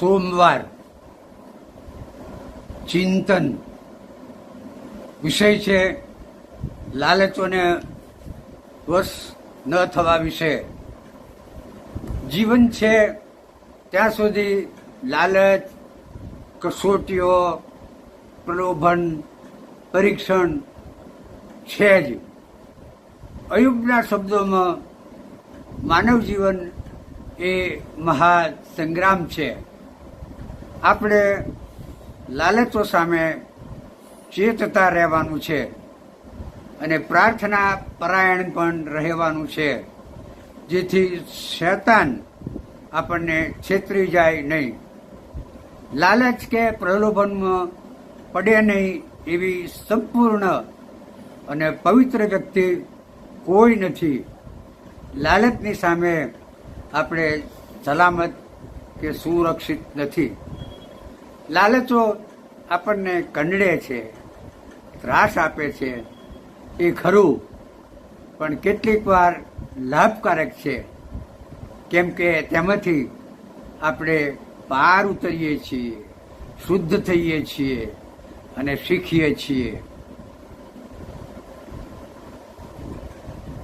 સોમવાર ચિંતન વિષય છે લાલચોને વશ ન થવા વિશે. જીવન છે ત્યાં સુધી લાલચ, કસોટીઓ, પ્રલોભન, પરીક્ષણ છે જ. અયુબના શબ્દોમાં માનવ જીવન એ મહાસંગ્રામ છે. આપણે લાલચો સામે ચેતતા રહેવાનું છે અને પ્રાર્થના પરાયણ પણ રહેવાનું છે, જેથી શૈતાન આપણને છેતરી જાય નહીં. લાલચ કે પ્રલોભનમાં પડે નહીં એવી સંપૂર્ણ અને પવિત્ર વ્યક્તિ કોઈ નથી. લાલચની સામે આપણે સલામત કે સુરક્ષિત નથી. લાલચો આપણને કંડળે છે, ત્રાસ આપે છે, એ ખરું, પણ કેટલીક વાર લાભકારક છે. કેમ કે તેમાંથી આપણે પાર ઉતરીએ છીએ, શુદ્ધ થઈએ છીએ અને શીખીએ છીએ.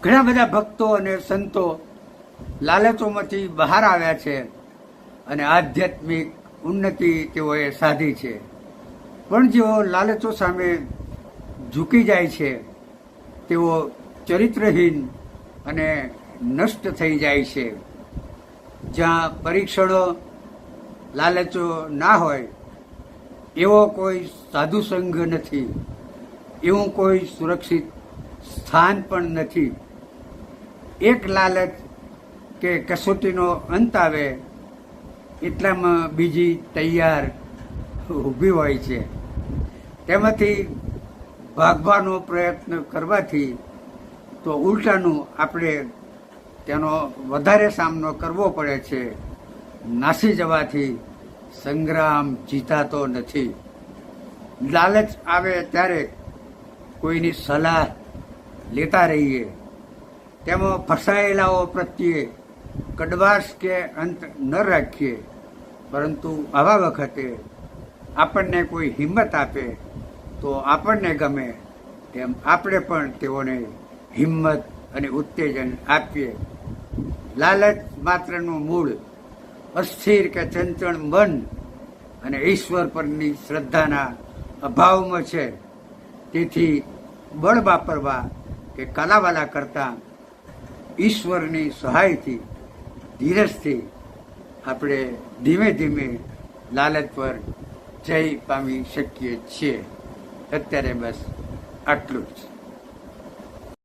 ઘણા બધા ભક્તો અને સંતો લાલચોમાંથી બહાર આવ્યા છે અને આધ્યાત્મિક ઉન્નતિ તેઓએ સાધી છે. પણ જેઓ લાલચો સામે ઝૂકી જાય છે, તેઓ ચરિત્રહીન અને નષ્ટ થઈ જાય છે. જ્યાં પરીક્ષણો લાલચો ના હોય, એવો કોઈ સાધુ સંઘ નથી. એવું કોઈ સુરક્ષિત સ્થાન પણ નથી. એક લાલચ કે કસોટીનો અંત આવે એટલામાં બીજી તૈયાર ઊભી હોય છે. તેમાંથી ભાગવાનો પ્રયત્ન કરવાથી તો ઉલટાનું આપણે તેનો વધારે સામનો કરવો પડે છે. નાસી જવાથી સંગ્રામ જીતાતો નથી. લાલચ આવે ત્યારે કોઈની સલાહ લેતા રહીએ. તેમાં ફસાયેલાઓ પ્રત્યે કડવાશ કે અંત ન રાખીએ, પરંતુ આવા વખતે આપણને કોઈ હિંમત આપે તો આપણને ગમે તેમ આપણે પણ તેઓને હિંમત અને ઉત્તેજન આપીએ. લાલચ માત્રનું મૂળ, અસ્થિર કે ચંચળ મન અને ઈશ્વર પરની શ્રદ્ધાના અભાવમાં છે. તેથી બળ વાપરવા કે કલાવાલા કરતાં ઈશ્વરની સહાયથી ધીરજથી આપણે ધીમે ધીમે લાલચ પર જય પામી શકીએ છીએ. અત્યારે બસ આટલું જ.